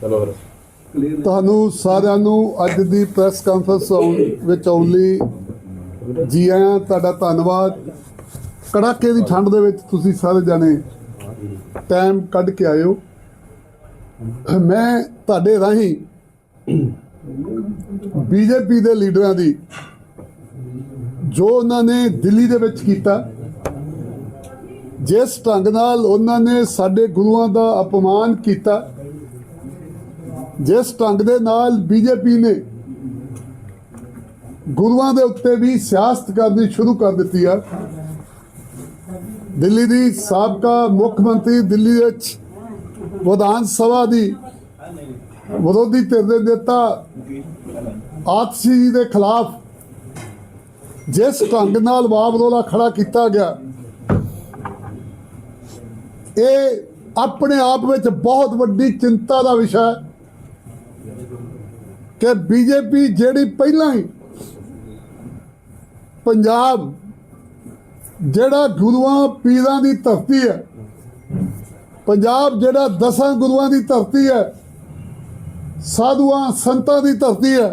ਚਲੋ ਫਿਰ ਤੁਹਾਨੂੰ ਸਾਰਿਆਂ ਨੂੰ ਅੱਜ ਦੀ ਪ੍ਰੈਸ ਕਾਨਫਰੰਸ ਆਉਣ- ਵਿੱਚ ਆਉਣ ਲਈ ਜੀ ਆਇਆਂ, ਤੁਹਾਡਾ ਧੰਨਵਾਦ। ਕੜਾਕੇ ਦੀ ਠੰਡ ਦੇ ਵਿੱਚ ਤੁਸੀਂ ਸਾਰੇ ਜਾਣੇ ਟਾਈਮ ਕੱਢ ਕੇ ਆਇਓ। ਮੈਂ ਤੁਹਾਡੇ ਰਾਹੀਂ ਬੀਜੇਪੀ ਦੇ ਲੀਡਰਾਂ ਦੀ, ਜੋ ਉਹਨਾਂ ਨੇ ਦਿੱਲੀ ਦੇ ਵਿੱਚ ਕੀਤਾ, ਜਿਸ ਢੰਗ ਨਾਲ ਉਹਨਾਂ ਨੇ ਸਾਡੇ ਗੁਰੂਆਂ ਦਾ ਅਪਮਾਨ ਕੀਤਾ ਜਿਸ ਢੰਗ ਦੇ ਨਾਲ ਬੀਜੇਪੀ ਨੇ ਗੁਰੂਆਂ ਦੇ ਉੱਤੇ ਵੀ ਸਿਆਸਤ ਕਰਨੀ ਸ਼ੁਰੂ ਕਰ ਦਿੱਤੀ ਆ। ਦਿੱਲੀ ਦੀ ਸਾਬਕਾ ਮੁੱਖ ਮੰਤਰੀ ਦਿੱਲੀ ਵਿੱਚ ਵਿਧਾਨ ਸਭਾ ਦੀ ਵਿਰੋਧੀ ਧਿਰ ਦੇ ਨੇਤਾ ਆਤਸ਼ੀ ਜੀ ਦੇ ਖਿਲਾਫ ਜਿਸ ਢੰਗ ਨਾਲ ਵਾਵਰੋਲਾ ਖੜਾ ਕੀਤਾ ਗਿਆ, ਇਹ ਆਪਣੇ ਆਪ ਵਿੱਚ ਬਹੁਤ ਵੱਡੀ ਚਿੰਤਾ ਦਾ ਵਿਸ਼ਾ ਹੈ। ਕਿ ਬੀਜੇਪੀ ਜਿਹੜੀ ਪਹਿਲਾਂ ਹੀ ਪੰਜਾਬ ਜਿਹੜਾ ਗੁਰੂਆਂ ਪੀਰਾਂ ਦੀ ਧਰਤੀ ਹੈ, ਪੰਜਾਬ ਜਿਹੜਾ ਦਸਾਂ ਗੁਰੂਆਂ ਦੀ ਧਰਤੀ ਹੈ, ਸਾਧੂਆਂ ਸੰਤਾਂ ਦੀ ਧਰਤੀ ਹੈ,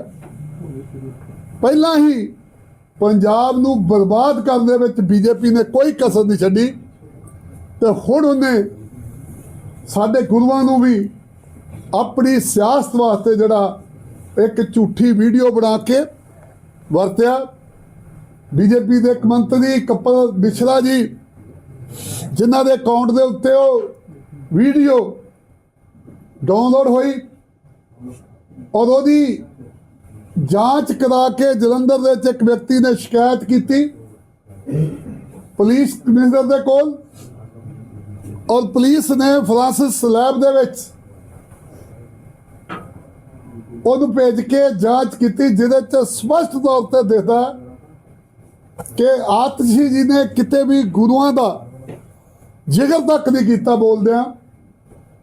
ਪਹਿਲਾਂ ਹੀ ਪੰਜਾਬ ਨੂੰ ਬਰਬਾਦ ਕਰਨ ਦੇ ਵਿੱਚ ਬੀਜੇਪੀ ਨੇ ਕੋਈ ਕਸਰ ਨਹੀਂ ਛੱਡੀ ਤੇ ਹੁਣ ਉਹਨੇ ਸਾਡੇ ਗੁਰੂਆਂ ਨੂੰ ਵੀ ਆਪਣੀ ਸਿਆਸਤ ਵਾਸਤੇ ਜਿਹੜਾ ਇੱਕ ਝੂਠੀ ਵੀਡੀਓ ਬਣਾ ਕੇ ਵਰਤਿਆ। ਬੀਜੇਪੀ ਦੇ ਇੱਕ ਮੰਤਰੀ ਕਪਲ ਮਿਸ਼ਰਾ ਜੀ, ਜਿਨ੍ਹਾਂ ਦੇ ਅਕਾਊਂਟ ਦੇ ਉੱਤੇ ਉਹ ਵੀਡੀਓ ਡਾਊਨਲੋਡ ਹੋਈ ਔਰ ਉਹਦੀ ਜਾਂਚ ਕਰਾ ਕੇ ਜਲੰਧਰ ਦੇ ਵਿੱਚ ਇੱਕ ਵਿਅਕਤੀ ਨੇ ਸ਼ਿਕਾਇਤ ਕੀਤੀ। ਪੁਲਿਸ ਕਮਿਸ਼ਨਰ ਦੇ ਕੋਲ ਔਰ ਪੁਲਿਸ ਨੇ ਫਰਾਂਸਿਸ ਲੈਬ ਦੇ ਵਿੱਚ ਉਹਨੂੰ ਭੇਜ ਕੇ ਜਾਂਚ ਕੀਤੀ, ਜਿਹਦੇ ਚ ਸਪਸ਼ਟ ਤੌਰ ਤੇ ਦਿਖਦਾ ਕਿ ਆਤਸ਼ੀ ਜੀ ਨੇ ਕਿਤੇ ਵੀ ਗੁਰੂਆਂ ਦਾ ਜਿਗਰ ਤੱਕ ਨਹੀਂ ਕੀਤਾ ਬੋਲਦਿਆਂ।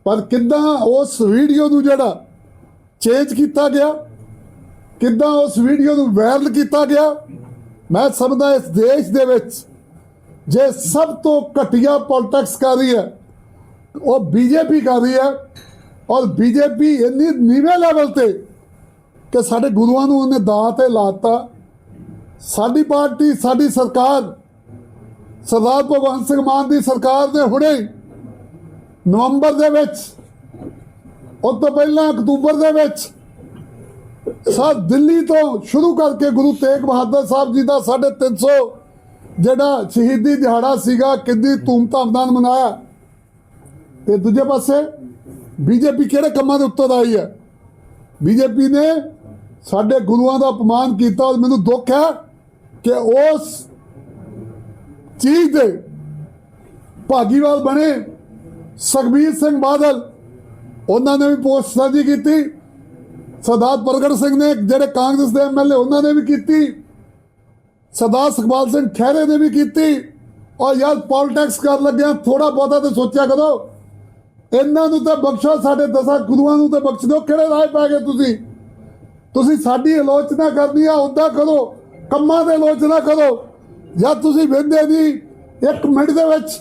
ਪਰ ਕਿੱਦਾਂ ਉਸ ਵੀਡੀਓ ਨੂੰ ਜਿਹੜਾ ਚੇਂਜ ਕੀਤਾ ਗਿਆ, ਕਿੱਦਾਂ ਉਸ ਵੀਡੀਓ ਨੂੰ ਵਾਇਰਲ ਕੀਤਾ ਗਿਆ, ਮੈਂ ਸਮਝਦਾ ਇਸ ਦੇਸ਼ ਦੇ ਵਿੱਚ ਜੇ ਸਭ ਤੋਂ ਘਟੀਆ ਪੋਲਿਟਿਕਸ ਕਰ ਰਹੀ ਹੈ, ਉਹ ਬੀਜੇਪੀ ਕਰ ਰਹੀ ਹੈ ਔਰ ਬੀਜੇਪੀ ਇੰਨੀ ਨੀਵੇਂ ਲੈਵਲ ਤੇ ਕਿ ਸਾਡੇ ਗੁਰੂਆਂ ਨੂੰ ਉਹਨੇ ਦਾਅ ਤੇ ਲਾਤਾ। ਸਾਡੀ ਪਾਰਟੀ, ਸਾਡੀ ਸਰਕਾਰ, ਸਰਦਾਰ ਭਗਵੰਤ ਸਿੰਘ ਮਾਨ ਦੀ ਸਰਕਾਰ ਨੇ ਹੁਣੇ ਨਵੰਬਰ ਦੇ ਵਿੱਚ, ਉਸ ਤੋਂ ਪਹਿਲਾਂ ਅਕਤੂਬਰ ਦੇ ਵਿੱਚ ਸਾ ਦਿੱਲੀ ਤੋਂ ਸ਼ੁਰੂ ਕਰਕੇ ਗੁਰੂ ਤੇਗ ਬਹਾਦਰ ਸਾਹਿਬ ਜੀ ਦਾ 350 ਜਿਹੜਾ ਸ਼ਹੀਦੀ ਦਿਹਾੜਾ ਸੀਗਾ, ਕਿੰਨੀ ਧੂਮਧਾਮ ਨਾਲ ਮਨਾਇਆ। ਤੇ ਦੂਜੇ ਪਾਸੇ, ਬੀਜੇਪੀ ਕਿਹੜੇ ਕੰਮਾਂ ਦੇ ਉੱਤੇ ਆਈ ਹੈ? ਬੀਜੇਪੀ ਨੇ ਸਾਡੇ ਗੁਰੂਆਂ ਦਾ ਅਪਮਾਨ ਕੀਤਾ ਔਰ ਮੈਨੂੰ ਦੁੱਖ ਹੈ ਕਿ ਉਸ ਚੀਜ਼ ਦੇ ਭਾਗੀਵਾਲ ਬਣੇ ਸੁਖਬੀਰ ਸਿੰਘ ਬਾਦਲ। ਉਹਨਾਂ ਨੇ ਵੀ ਪੋਸਟ ਸਾਂਝੀ ਕੀਤੀ। ਸਰਦਾਰ ਪ੍ਰਗਟ ਸਿੰਘ ਨੇ, ਜਿਹੜੇ ਕਾਂਗਰਸ ਦੇ ਐਮਐਲਏ ਉਹਨਾਂ ਨੇ ਵੀ ਕੀਤੀ। ਸਰਦਾਰ ਸੁਖਪਾਲ ਸਿੰਘ ਖਹਿਰੇ ਨੇ ਵੀ ਕੀਤੀ। ਔਰ ਯਾਰ ਪੋਲਿਟਿਕਸ ਕਰਨ ਲੱਗਿਆ ਥੋੜਾ ਬਹੁਤਾ ਤੇ ਸੋਚਿਆ ਕਰੋ। ਇਹਨਾਂ ਨੂੰ ਤਾਂ ਬਖਸ਼ੋ, ਸਾਡੇ ਦਸਾਂ ਗੁਰੂਆਂ ਨੂੰ ਤਾਂ ਬਖਸ਼ ਦਿਓ। ਕਿਹੜੇ ਰਾਹ ਪੈ ਗਏ ਤੁਸੀਂ? ਤੁਸੀਂ ਸਾਡੀ ਆਲੋਚਨਾ ਕਰਨੀ ਆ ਉਦਾਂ ਕਰੋ, ਕੰਮਾਂ ਦੇ ਆਲੋਚਨਾ ਕਰੋ। ਜਾਂ ਤੁਸੀਂ ਵੇਂਦੇ ਨਹੀਂ ਇੱਕ ਮਿੰਟ ਦੇ ਵਿੱਚ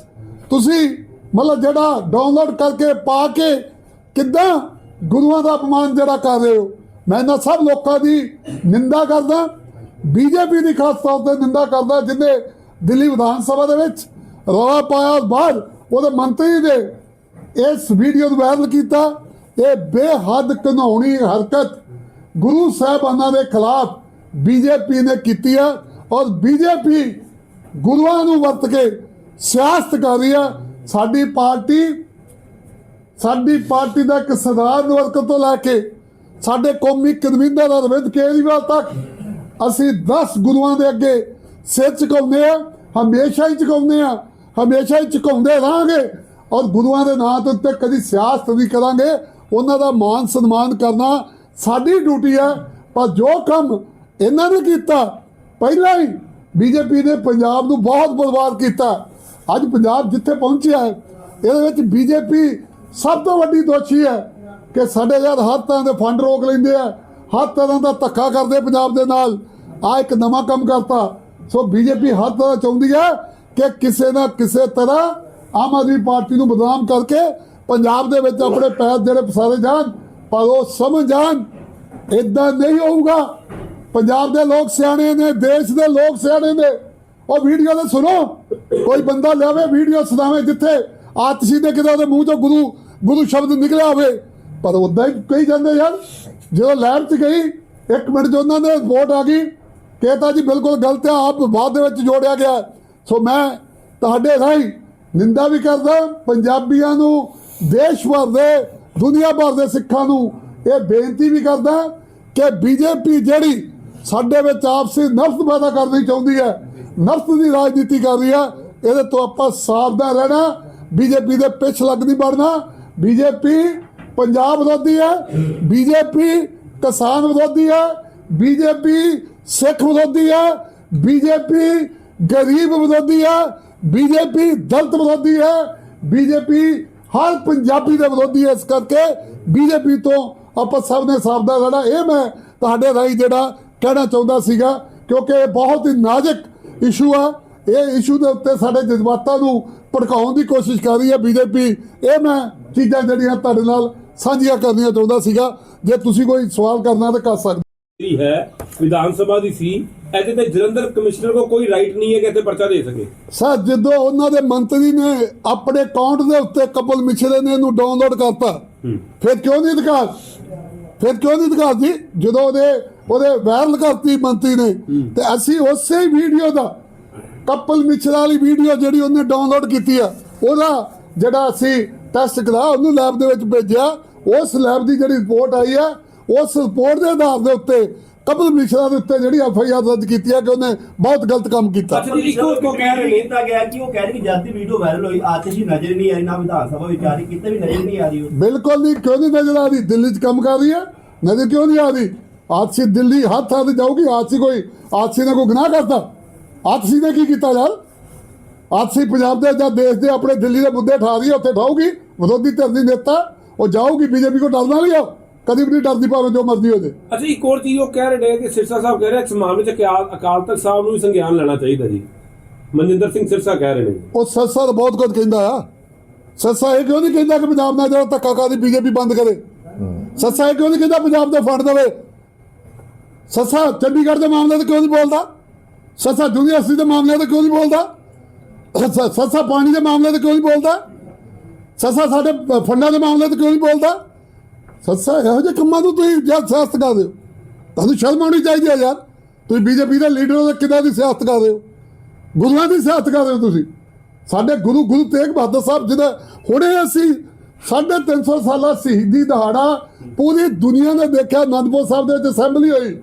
ਤੁਸੀਂ ਮਤਲਬ ਜਿਹੜਾ ਡਾਊਨਲੋਡ ਕਰਕੇ ਪਾ ਕੇ ਕਿੱਦਾਂ ਗੁਰੂਆਂ ਦਾ ਅਪਮਾਨ ਜਿਹੜਾ ਕਰ ਰਹੇ ਹੋ। ਮੈਂ ਇਹਨਾਂ ਸਭ ਲੋਕਾਂ ਦੀ ਨਿੰਦਾ ਕਰਦਾ, ਬੀਜੇਪੀ ਦੀ ਖਾਸ ਤੌਰ ਤੇ ਨਿੰਦਾ ਕਰਦਾ, ਜਿਨੇ ਦਿੱਲੀ ਵਿਧਾਨ ਸਭਾ ਦੇ ਵਿੱਚ ਰੌਲਾ ਪਾਇਆ ਬਾਅਦ ਉਹਦੇ ਮੰਤਰੀ ਨੇ ਇਸ ਵੀਡੀਓ ਨੂੰ ਵਾਇਰਲ ਕੀਤਾ। ਇਹ ਬੇਹੱਦ ਘਿਨਾਉਣੀ ਹਰਕਤ ਗੁਰੂ ਸਾਹਿਬਾਨਾਂ ਦੇ ਖਿਲਾਫ ਬੀਜੇਪੀ ਨੇ ਕੀਤੀ ਹੈ ਔਰ ਬੀਜੇਪੀ ਗੁਰੂਆਂ ਨੂੰ ਵਰਤ ਕੇ ਸਿਆਸਤ ਕਰ ਰਹੀ ਹੈ ਸਾਡੀ ਪਾਰਟੀ ਸਾਡੀ ਪਾਰਟੀ ਦਾ ਇੱਕ ਸਧਾਰਨ ਵਰਕਰ ਤੋਂ ਲੈ ਕੇ ਸਾਡੇ ਕੌਮੀ ਕਨਵੀਨਰ ਅਰਵਿੰਦ ਕੇਜਰੀਵਾਲ ਤੱਕ ਅਸੀਂ 10 ਗੁਰੂਆਂ ਦੇ ਅੱਗੇ ਸਿਰ ਝੁਕਾਉਂਦੇ ਆ, ਹਮੇਸ਼ਾ ਹੀ ਝੁਕਾਉਂਦੇ ਆ, ਹਮੇਸ਼ਾ ਹੀ ਝੁਕਾਉਂਦੇ ਰਹਾਂਗੇ ਔਰ ਗੁਰੂਆਂ ਦੇ ਨਾਂ ਦੇ ਉੱਤੇ ਕਦੀ ਸਿਆਸਤ ਨਹੀਂ ਕਰਾਂਗੇ। ਉਹਨਾਂ ਦਾ ਮਾਨ ਸਨਮਾਨ ਕਰਨਾ ਸਾਡੀ ਡਿਊਟੀ ਹੈ ਪਰ ਜੋ ਕੰਮ ਇਹਨਾਂ ਨੇ ਕੀਤਾ, ਪਹਿਲਾਂ ਹੀ ਬੀਜੇਪੀ ਨੇ ਪੰਜਾਬ ਨੂੰ ਬਹੁਤ ਬਰਬਾਦ ਕੀਤਾ। ਅੱਜ ਪੰਜਾਬ ਜਿੱਥੇ ਪਹੁੰਚਿਆ ਹੈ, ਇਹਦੇ ਵਿੱਚ ਬੀਜੇਪੀ ਸਭ ਤੋਂ ਵੱਡੀ ਦੋਸ਼ੀ ਹੈ ਕਿ ਸਾਡੇ ਯਾਰ ਹਰ ਤਰ੍ਹਾਂ ਦੇ ਫੰਡ ਰੋਕ ਲੈਂਦੇ ਆ, ਹਰ ਤਰ੍ਹਾਂ ਦਾ ਧੱਕਾ ਕਰਦੇ ਪੰਜਾਬ ਦੇ ਨਾਲ। ਆ ਇੱਕ ਨਵਾਂ ਕੰਮ ਕਰਤਾ। ਸੋ ਬੀਜੇਪੀ ਹਰ ਤਰ੍ਹਾਂ ਚਾਹੁੰਦੀ ਹੈ ਕਿ ਕਿਸੇ ਨਾ ਕਿਸੇ ਤਰ੍ਹਾਂ ਆਮ ਆਦਮੀ ਪਾਰਟੀ ਨੂੰ ਬਦਨਾਮ ਕਰਕੇ ਪੰਜਾਬ ਦੇ ਵਿੱਚ ਆਪਣੇ ਪੈਰ ਜਿਹੜੇ ਪਸਾਰੇ ਜਾਣ। ਪਰ ਉਹ ਸਮਝ ਜਾਣ ਇਦਾਂ ਨਹੀਂ ਹੋਊਗਾ। ਪੰਜਾਬ ਦੇ ਲੋਕ ਸਿਆਣੇ ਨੇ, ਦੇਸ਼ ਦੇ ਲੋਕ ਸਿਆਣੇ ਨੇ। ਉਹ ਵੀਡੀਓ ਤੇ ਸੁਣੋ, ਕੋਈ ਬੰਦਾ ਲਿਆਵੇ ਵੀਡੀਓ ਸੁਣਾਵੇ ਜਿੱਥੇ ਆਤਸ਼ੀ ਦੇ ਕਿਤੇ ਉਹਦੇ ਮੂੰਹ ਤੋਂ ਗੁਰੂ ਗੁਰੂ ਸ਼ਬਦ ਨਿਕਲਿਆ ਹੋਵੇ। ਪਰ ਉਦਾਂ ਹੀ ਕਹੀ ਜਾਂਦੇ ਯਾਰ, ਜਦੋਂ ਲੈਬ 'ਚ ਗਈ, ਇੱਕ ਮਿੰਟ 'ਚ ਉਹਨਾਂ ਦੇ ਰਿਪੋਰਟ ਆ ਗਈ ਕਿ ਇਹ ਜੀ ਬਿਲਕੁਲ ਗਲਤ ਹੈ ਆਪ ਬਾਅਦ ਦੇ ਵਿੱਚ ਜੋੜਿਆ ਗਿਆ। ਸੋ ਮੈਂ ਤੁਹਾਡੇ ਰਾਹੀਂ ਨਿੰਦਾ ਵੀ ਕਰਦਾ, ਪੰਜਾਬੀਆਂ ਨੂੰ ਦੇਸ਼ ਭਰ ਦੇ ਦੁਨੀਆ ਭਰ ਦੇ ਸਿੱਖਾਂ ਨੂੰ ਇਹ ਬੇਨਤੀ ਵੀ ਕਰਦਾ ਕਿ ਬੀਜੇਪੀ ਜਿਹੜੀ ਸਾਡੇ ਵਿੱਚ ਆਪਸੀ ਨਫ਼ਰਤ ਪੈਦਾ ਕਰਨੀ ਚਾਹੁੰਦੀ ਹੈ, ਨਫ਼ਰਤ ਦੀ ਰਾਜਨੀਤੀ ਕਰ ਰਹੀ ਹੈ, ਇਹਦੇ ਤੋਂ ਆਪਾਂ ਸਾਵਧਾਨ ਰਹਿਣਾ, ਬੀਜੇਪੀ ਦੇ ਪਿੱਛ ਲੱਗ ਨਹੀਂ ਬਣਨਾ ਬੀਜੇਪੀ ਪੰਜਾਬ ਵਿਰੋਧੀ ਹੈ, ਬੀਜੇਪੀ ਕਿਸਾਨ ਵਿਰੋਧੀ ਹੈ, ਬੀਜੇਪੀ ਸਿੱਖ ਵਿਰੋਧੀ ਹੈ, ਬੀਜੇਪੀ ਗਰੀਬ ਵਿਰੋਧੀ ਹੈ, ਬੀਜੇਪੀ ਦਲਿਤ ਵਿਰੋਧੀ ਹੈ, ਬੀਜੇਪੀ ਹਰ ਪੰਜਾਬੀ ਦੇ ਵਿਰੋਧੀ ਇਸ ਕਰਕੇ ਬੀਜੇਪੀ ਤੋਂ ਆਪਾਂ ਸਭ ਨੇ ਸਾਵਧਾਨ ਰਹਿਣਾ। ਇਹ ਮੈਂ ਤੁਹਾਡੇ ਰਾਹੀਂ ਜਿਹੜਾ ਕਹਿਣਾ ਚਾਹੁੰਦਾ ਸੀਗਾ, ਕਿਉਂਕਿ ਇਹ ਬਹੁਤ ਹੀ ਨਾਜ਼ੁਕ ਇਸ਼ੂ ਆ। ਇਹ ਇਸ਼ੂ ਦੇ ਉੱਤੇ ਸਾਡੇ ਜਜ਼ਬਾਤਾਂ ਨੂੰ ਭੜਕਾਉਣ ਦੀ ਕੋਸ਼ਿਸ਼ ਕਰ ਰਹੀ ਹੈ ਬੀਜੇਪੀ ਇਹ ਮੈਂ ਚੀਜ਼ਾਂ ਜਿਹੜੀਆਂ ਤੁਹਾਡੇ ਨਾਲ ਸਾਂਝੀਆਂ ਕਰਨੀਆਂ ਚਾਹੁੰਦਾ ਸੀਗਾ। ਜੇ ਤੁਸੀਂ ਕੋਈ ਸਵਾਲ ਕਰਨਾ ਤਾਂ ਕਰ ਸਕਦੇ ਹੈ ਵਿਧਾਨ ਸਭਾ ਦੀ ਸੀ। ਇਹਦੇ ਤੇ ਜਲੰਧਰ ਕਮਿਸ਼ਨਰ ਕੋ ਕੋਈ ਰਾਈਟ ਨਹੀਂ ਹੈ ਕਿ ਇੱਥੇ ਪਰਚਾ ਦੇ ਸਕੇ। ਸਰ ਜਦੋਂ ਉਹਨਾਂ ਦੇ ਮੰਤਰੀ ਨੇ ਆਪਣੇ ਅਕਾਊਂਟ ਦੇ ਉੱਤੇ ਕਪਲ ਮਿਛਰੇ ਨੇ ਇਹਨੂੰ ਡਾਊਨਲੋਡ ਕਰਤਾ ਫਿਰ ਕਿਉਂ ਨਹੀਂ ਅਧਿਕਾਰ? ਫਿਰ ਕਿਉਂ ਨਹੀਂ ਅਧਿਕਾਰ ਜੀ? ਜਦੋਂ ਉਹਦੇ ਉਹਦੇ ਵਾਇਰਲ ਕਰਤੀ ਮੰਤਰੀ ਨੇ ਤੇ ਅਸੀਂ ਉਸੇ ਵੀਡੀਓ ਦਾ ਕਪਲ ਮਿਛਰਾ ਵਾਲੀ ਵੀਡੀਓ ਜਿਹੜੀ ਉਹਨੇ ਡਾਊਨਲੋਡ ਕੀਤੀ ਆ ਉਹਦਾ ਜਿਹੜਾ ਅਸੀਂ ਟੈਸਟ ਕਰਾ ਉਹਨੂੰ ਲੈਬ ਦੇ ਵਿੱਚ ਭੇਜਿਆ ਉਸ ਲੈਬ ਦੀ ਜਿਹੜੀ ਰਿਪੋਰਟ ਆਈ ਆ ਉਸ ਰਿਪੋਰਟ ਦੇ ਆਧਾਰ ਦੇ ਉੱਤੇ ਕਪਲ ਮਿਸ਼ਰਾ ਦੇ ਉੱਤੇ ਜਿਹੜੀ ਐਫ ਆਈ ਆਰ ਦਰਜ ਕੀਤੀ ਹੈ ਕਿ ਉਹਨੇ ਬਹੁਤ ਗਲਤ ਕੰਮ ਕੀਤਾ। ਅੱਛਾ ਜੀ ਇੱਕੋ ਕੋ ਕਹਿ ਰਹੇ ਕੀਤਾ ਗਿਆ ਕਿ ਉਹ ਕਹਿ ਰਹੇ ਕਿ ਜਦ ਦੀ ਵੀਡੀਓ ਵਾਇਰਲ ਹੋਈ ਆਤਿਸ਼ ਹੀ ਨਜ਼ਰ ਨਹੀਂ ਆਈ ਨਾ ਵਿਧਾਨ ਸਭਾ ਵਿੱਚ ਆ ਰਹੀ ਕਿਤੇ ਵੀ ਨਜ਼ਰ ਨਹੀਂ ਆ ਰਹੀ ਉਹ। ਬਿਲਕੁਲ ਨਹੀਂ ਕਿਉਂ ਨਹੀਂ ਨਜ਼ਰ ਆ ਰਹੀ? ਦਿੱਲੀ 'ਚ ਕੰਮ ਕਰ ਰਹੀ ਹੈ? ਨਜ਼ਰ ਕਿਉਂ ਨਹੀਂ ਆ ਰਹੀ? ਆਤਸੀ ਦਿੱਲੀ ਹੱਥ ਥਾਂ ਤੇ ਜਾਊਗੀ ਆਤਸੀ ਕੋਈ ਆਤਸੀ ਨੇ ਕੋਈ ਗੁਨਾਹ ਕਰਤਾ? ਆਤਸੀ ਨੇ ਕੀ ਕੀਤਾ ਯਾਰ? ਆਤਸੀ ਪੰਜਾਬ ਦੇ ਜਾਂ ਦੇਸ਼ ਦੇ ਆਪਣੇ ਦਿੱਲੀ ਦੇ ਮੁੱਦੇ ਠਾ ਰਹੀ ਹੈ ਉੱਥੇ ਠਾਊਗੀ? ਵਿਰੋਧੀ ਧਿਰ ਦੀ ਨੇਤਾ ਉਹ ਜਾਊਗੀ ਬੀਜੇਪੀ ਕੋ ਡਰਨਾ ਨਹੀਂ ਆ। ਕਦੀ ਵੀ ਨਹੀਂ ਡਰਦੀ ਭਾਵੇਂ ਜੋ ਮਰਜ਼ੀ ਹੋ ਜੇ ਅੱਛਾ ਇੱਕ ਹੋਰ ਚੀਜ਼ ਉਹ ਕਹਿ ਰਹੇ ਨੇ ਕਿ ਸਿਰਸਾ ਸਾਹਿਬ ਕਹਿ ਰਹੇ ਇਸ ਮਾਮਲੇ 'ਚ ਅਕਾਲ ਅਕਾਲ ਤਖਤ ਸਾਹਿਬ ਨੂੰ ਵੀ ਸੰਗਿਆਨ ਲੈਣਾ ਚਾਹੀਦਾ ਜੀ। ਮਨਜਿੰਦਰ ਸਿੰਘ ਸਿਰਸਾ ਕਹਿ ਰਹੇ ਨੇ ਉਹ ਤਾਂ ਬਹੁਤ ਕੁਝ ਕਹਿੰਦਾ ਆ। ਸੱਸਾ ਇਹ ਕਿਉਂ ਨਹੀਂ ਕਹਿੰਦਾ ਕਿ ਪੰਜਾਬ ਨਾਲ ਜਿਹੜਾ ਧੱਕਾ ਕਰਦੀ ਬੀਜੇਪੀ ਬੰਦ ਕਰੇ? ਸੱਸਾ ਇਹ ਕਿਉਂ ਨਹੀਂ ਕਹਿੰਦਾ ਪੰਜਾਬ ਦੇ ਫੰਡ ਦੇਵੇ? ਸੱਸਾ ਚੰਡੀਗੜ੍ਹ ਦੇ ਮਾਮਲੇ ਤੇ ਕਿਉਂ ਨਹੀਂ ਬੋਲਦਾ? ਸੱਸਾ ਯੂਨੀਵਰਸਿਟੀ ਦੇ ਮਾਮਲੇ ਤੇ ਕਿਉਂ ਨਹੀਂ ਬੋਲਦਾ? ਸ- ਸੱਸਾ ਪਾਣੀ ਦੇ ਮਾਮਲੇ ਤੇ ਕਿਉਂ ਨਹੀਂ ਬੋਲਦਾ? ਸੱਸਾ ਸਾਡੇ ਫੰਡਾਂ ਦੇ ਮਾਮਲੇ ਤੇ ਕਿਉਂ ਨਹੀਂ ਬੋਲਦਾ? ਸੱਸਾ, ਇਹੋ ਜਿਹੇ ਕੰਮਾਂ ਨੂੰ ਤੁਸੀਂ ਜਦ ਸਿਆਸਤ ਕਰਦੇ ਹੋ। ਤੁਹਾਨੂੰ ਸ਼ਰਮ ਆਉਣੀ ਚਾਹੀਦੀ ਹੈ ਯਾਰ। ਤੁਸੀਂ ਬੀਜੇਪੀ ਦੇ ਲੀਡਰ ਹੋ ਤਾਂ ਦੀ ਸਿਆਸਤ ਕਰਦੇ ਹੋ? ਗੁਰੂਆਂ ਦੀ ਸਿਆਸਤ ਕਰਦੇ ਹੋ ਤੁਸੀਂ। ਸਾਡੇ ਗੁਰੂ ਗੁਰੂ ਤੇਗ ਬਹਾਦਰ ਸਾਹਿਬ ਜਿਹਦਾ ਹੁਣੇ ਅਸੀਂ 350 ਸਾਲਾ ਸ਼ਹੀਦੀ ਦਿਹਾੜਾ ਪੂਰੀ ਦੁਨੀਆ ਨੇ ਦੇਖਿਆ ਅਨੰਦਪੁਰ ਸਾਹਿਬ ਦੇ ਵਿੱਚ ਅਸੈਂਬਲੀ ਹੋਈ।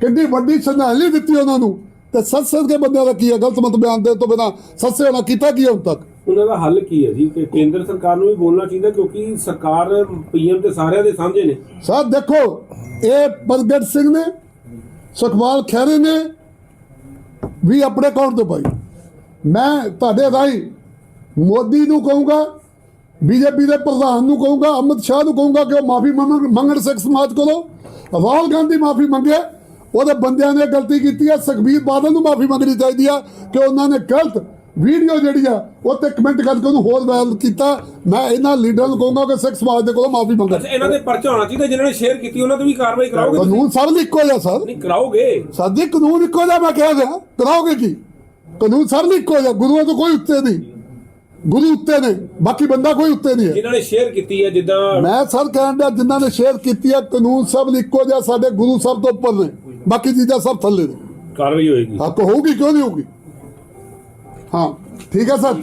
ਕਿੰਨੀ ਵੱਡੀ ਸ਼ਰਧਾਂਜਲੀ ਦਿੱਤੀ ਉਹਨਾਂ ਨੂੰ। ਤੇ ਸੱਤ ਦੇ ਬੰਦਿਆਂ ਦਾ ਕੀ ਹੈ? ਗਲਤ ਮਤ ਬਿਆਨ ਦੇਣ ਤੋਂ ਬਿਨਾ ਸੱਸੇ ਹੋਣਾ ਕੀਤਾ ਕੀ ਹੈ ਹੁਣ ਤੱਕ? ਉਹਨਾਂ ਦਾ ਹੱਲ ਕੀ ਹੈ ਜੀ? ਕਿ ਕੇਂਦਰ ਸਰਕਾਰ ਨੂੰ ਵੀ ਬੋਲਣਾ ਚਾਹੀਦਾ ਕਿਉਂਕਿ ਸਰਕਾਰ, ਪੀਐਮ ਤੇ ਸਾਰਿਆਂ ਦੇ ਸਾਂਝੇ ਨੇ। ਸਾਹਿਬ ਦੇਖੋ, ਇਹ ਪ੍ਰਗਟ ਸਿੰਘ ਨੇ ਸੁਖਪਾਲ ਖਹਿਰੇ ਨੇ ਵੀ ਆਪਣੇ ਅਕਾਊਂਟ ਤੋਂ ਪਾਈ। ਮੈਂ ਤੁਹਾਡੇ ਰਾਹੀਂ ਮੋਦੀ ਨੂੰ ਕਹੂੰਗਾ, ਬੀਜੇਪੀ ਦੇ ਪ੍ਰਧਾਨ ਨੂੰ ਕਹੂੰਗਾ, ਅਮਿਤ ਸ਼ਾਹ ਨੂੰ ਕਹੂੰਗਾ ਕਿ ਉਹ ਮਾਫੀ ਮੰਗਣ ਸਿੱਖ ਸਮਾਜ ਕੋਲੋਂ। ਰਾਹੁਲ ਗਾਂਧੀ ਮਾਫੀ ਮੰਗੇ ਉਹਦੇ ਬੰਦਿਆਂ ਨੇ ਗਲਤੀ ਕੀਤੀ ਹੈ, ਸੁਖਬੀਰ ਬਾਦਲ ਨੂੰ ਮਾਫੀ ਮੰਗਣੀ ਚਾਹੀਦੀ ਆ ਕਿ ਉਹਨਾਂ ਨੇ ਗਲਤ ਵੀਡੀਓ ਜਿਹੜੀ ਆ ਉਹ ਤੇ ਕਮੈਂਟ ਕਰਕੇ ਉਹਨੂੰ ਹੋਰ ਵਾਇਰਲ ਕੀਤਾ। ਮੈਂ ਇਹਨਾਂ ਲੀਡਰਾਂ ਨੂੰ ਕਹੂੰਗਾ ਕਿ ਸਿੱਖ ਸਮਾਜ ਦੇ ਕੋਲੋਂ ਮਾਫੀ ਮੰਗਣ। ਇਹਨਾਂ ਦੇ ਪਰਚਾ ਹੋਣਾ ਚਾਹੀਦਾ ਜਿਨ੍ਹਾਂ ਨੇ ਸ਼ੇਅਰ ਕੀਤੀ ਉਹਨਾਂ ਤੇ ਵੀ ਕਾਰਵਾਈ ਕਰਾਓਗੇ? ਕਾਨੂੰਨ ਸਭ ਲਈ ਇੱਕੋ ਜਿਹਾ ਸਰ। ਨਹੀਂ ਕਰਾਓਗੇ। ਸਾਡੀ ਕਾਨੂੰਨ ਇੱਕੋ ਜਿਹਾ ਮੈਂ ਕਹਿ ਰਿਹਾ। ਕਰਾਓਗੇ ਕੀ? ਕਾਨੂੰਨ ਸਭ ਲਈ ਇੱਕੋ ਜਿਹਾ ਗੁਰੂਆਂ ਤੋਂ ਕੋਈ ਉੱਤੇ ਨਹੀਂ। ਗੁਰੂ ਉੱਤੇ ਨੇ ਬਾਕੀ ਬੰਦਾ ਕੋਈ ਉੱਤੇ ਨਹੀਂ ਹੈ। ਜਿਨ੍ਹਾਂ ਨੇ ਸ਼ੇਅਰ ਕੀਤੀ ਹੈ ਜਿੱਦਾਂ ਮੈਂ ਸਰ ਕਹਿਣ ਦਾ ਜਿਨ੍ਹਾਂ ਨੇ ਸ਼ੇਅਰ ਕੀਤੀ ਹੈ ਕਾਨੂੰਨ ਸਭ ਲਈ ਇੱਕੋ ਜਿਹਾ ਸਾਡੇ ਗੁਰੂ ਸਭ ਤੋਂ ਉੱਪਰ ਨੇ। ਬਾਕੀ ਚੀਜ਼ਾਂ ਸਭ ਥੱਲੇ ਨੇ। ਕਾਰਵਾਈ ਹੋਏਗੀ। ਹੱਕ ਹੋਊਗੀ ਕਿਉਂ ਨਹੀਂ ਹੋਊਗੀ? ਹਾਂ ਠੀਕ ਹੈ ਸਰ।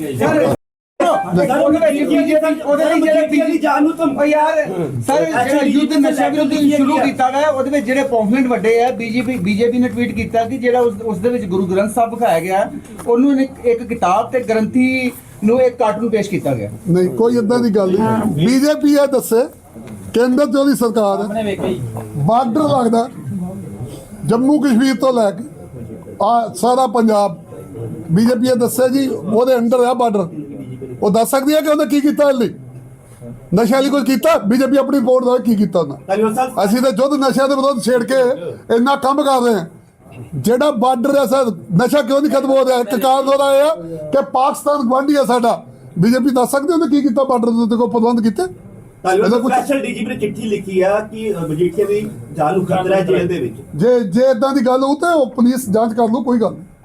ਉਹਦੇ ਵਿੱਚ ਕੀ ਉਹਦੇ ਵਿੱਚ ਜਿਹੜੇ ਬੀਜੇਪੀ ਜਾਨ ਨੂੰ ਧਮਕੀ ਉਹ ਯਾਰ ਸਰ ਜਿਹੜਾ ਯੁੱਧ ਨਸ਼ਾ ਵਿਰੁੱਧ ਸ਼ੁਰੂ ਕੀਤਾ ਗਿਆ ਉਹਦੇ ਵਿੱਚ ਜਿਹੜੇ ਪੌਂਫਲੇਟ ਵੱਡੇ ਆ ਬੀਜੇਪੀ ਬੀਜੇਪੀ ਨੇ ਟਵੀਟ ਕੀਤਾ ਕਿ ਜਿਹੜਾ ਉਸ ਉਸ ਦੇ ਵਿੱਚ ਗੁਰੂ ਗ੍ਰੰਥ ਸਾਹਿਬ ਵਿਖਾਇਆ ਗਿਆ ਉਹਨੂੰ ਇੱਕ ਇੱਕ ਕਿਤਾਬ ਤੇ ਗ੍ਰੰਥੀ ਨੂੰ ਇੱਕ ਕਾਰਟੂਨ ਪੇਸ਼ ਕੀਤਾ ਗਿਆ। ਨਹੀਂ ਕੋਈ ਇਦਾਂ ਦੀ ਗੱਲ ਨਹੀਂ। ਬੀਜੇਪੀ ਇਹ ਦੱਸੇ ਕੇਂਦਰ ਚ ਉਹਦੀ ਸਰਕਾਰ ਹੈ। ਬਾਰਡਰ ਲੱਗਦਾ ਜੰਮੂ ਕਸ਼ਮੀਰ ਤੋਂ ਲੈ ਕੇ ਆ ਸਾਰਾ ਪੰਜਾਬ ਬੀਜੇਪੀ ਇਹ ਦੱਸਿਆ ਜੀ ਉਹਦੇ ਅੰਡਰ ਆ ਬਾਰਡਰ। ਉਹ ਦੱਸ ਸਕਦੀ ਹੈ ਕਿ ਉਹਨੇ ਕੀ ਕੀਤਾ ਇਹ ਲਈ ਨਸ਼ਾ ਲਈ ਕੁਝ ਕੀਤਾ? ਬੀਜੇਪੀ ਆਪਣੀ ਰਿਪੋਰਟ ਦਾ ਕੀ ਕੀਤਾ ਉਹਨਾਂ? ਅਸੀਂ ਤਾਂ ਜੁੱਧ ਨਸ਼ਿਆਂ ਦੇ ਵਿਰੁੱਧ ਛੇੜ ਕੇ ਇੰਨਾ ਕੰਮ ਕਰ ਰਹੇ ਹਾਂ। ਜਿਹੜਾ ਬਾਰਡਰ ਹੈ ਸਰ ਨਸ਼ਾ ਕਿਉਂ ਨਹੀਂ ਖਤਮ ਹੋ ਰਿਹਾ? ਇੱਕ ਕਾਰਨ ਉਹਦਾ ਇਹ ਆ ਕਿ ਪਾਕਿਸਤਾਨ ਗਵਾਂਢੀ ਹੈ ਸਾਡਾ। ਬੀਜੇਪੀ ਦੱਸ ਸਕਦੇ ਉਹਨੇ ਕੀ ਕੀਤਾ ਬਾਰਡਰ ਦੇ ਉੱਤੇ? ਕੋਈ ਪ੍ਰਬੰਧ ਕੀਤੇ? ਇਹਦਾ ਕੁਛ- ਸਪੈਸ਼ਲ ਡੀਜੀਪੀ ਨੇ ਚਿੱਠੀ ਲਿਖੀ ਆ ਕਿ ਅ, ਮਜੀਠੀਆ ਦੀ ਜਾਨ ਨੂੰ ਖਤਰਾ ਹੈ ਜੇਲ੍ਹ ਦੇ ਵਿੱਚ। ਜੇ ਜੇ ਇਦਾਂ ਦੀ ਗੱਲ ਹੋਊ ਤੇ ਉਹ ਪੁਲਿਸ ਜਾਂਚ ਕਰ ਲੂ ਕੋਈ ਗੱਲ ਨਹੀਂ।